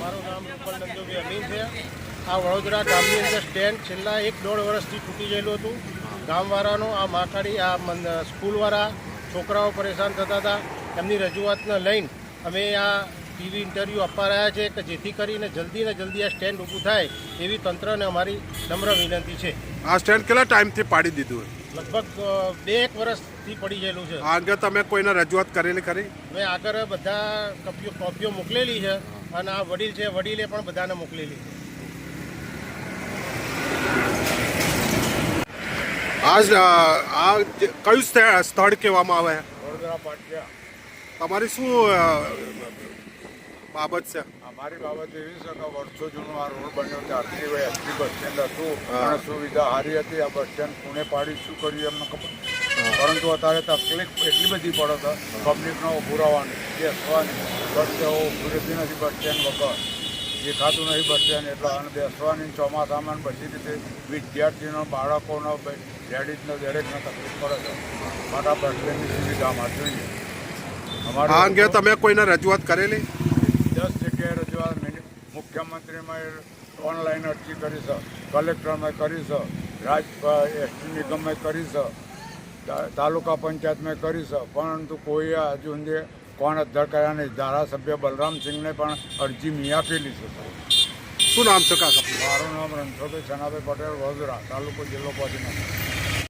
મારું નામ રૂપલ નંદુભાઈ અમીન છે. આ વડોદરા ગામની અંદર સ્ટેન્ડ છેલ્લા એક દોઢ વર્ષથી તૂટી ગયેલું હતું. ગામવાળાનો આ માથાડી, આ સ્કૂલવાળા છોકરાઓ પરેશાન થતા હતા. એમની રજૂઆતને લઈને અમે આ ટીવી ઇન્ટરવ્યૂ આપવા રહ્યા છે કે જેથી કરીને જલ્દી ને જલ્દી આ સ્ટેન્ડ ઊભું થાય એવી તંત્રને અમારી નમ્ર વિનંતી છે. આ સ્ટેન્ડ કેટલા ટાઈમથી પાડી દીધું લગભગ બે એક વર્ષથી પડી ગયેલું છે. આગળ તમે કોઈને રજૂઆત કરેલી ખરી? મેં આગળ બધા કપીઓ કોપીઓ મોકલેલી છે અને આ વડીલ છે વડીલે પણ બધાને મોકલેલી છે. આ કયું સ્થળ કહેવામાં આવે? વડોદરા પાટિયા. તમારી શું બાબત છે. અમારી બાબત એવી છે કે વર્ષો જૂનો આ રોડ બન્યો ત્યારથી હવે એસટી બસ સ્ટેન્ડ હતું. અને સુવિધા સારી હતી. આ બસ સ્ટેન્ડ પુણે પાડી શું કર્યું એમને ખબર પરંતુ અત્યારે તકલીફ એટલી બધી પડે છે પબ્લિકનો ઊભું રહેવાની બેસવાની બસ તેઓ ઊભી નથી બસ સ્ટેન્ડ વગર. દેખાતું નથી બસ સ્ટેન્ડ એટલે અને બેસવાની ચોમાસામાં બધી રીતે વિદ્યાર્થીનો બાળકોનો લેડીઝનો દરેકને તકલીફ પડે છે. માટે બસ સ્ટેન્ડની સુવિધા અમારે જોઈએ. અમારે આ અંગે તમે કોઈને રજૂઆત કરેલી? મુખ્યમંત્રીમાં ઓનલાઈન અરજી કરી છે. કલેક્ટરમાં કરી છે. રાજ એસટી નિગમમાં કરી છે. તાલુકા પંચાયતમાં કરી છે. પરંતુ કોઈ હજુ સુધી કોણ અધ્યક્ષ નહીં. ધારાસભ્ય બલરામસિંહને પણ અરજી મેં આપેલી છે. શું નામ છે કાકા મારું નામ રણછોડભાઈ છનાભાઈ પટેલ વડોદરા તાલુકો જિલ્લો પોચીનો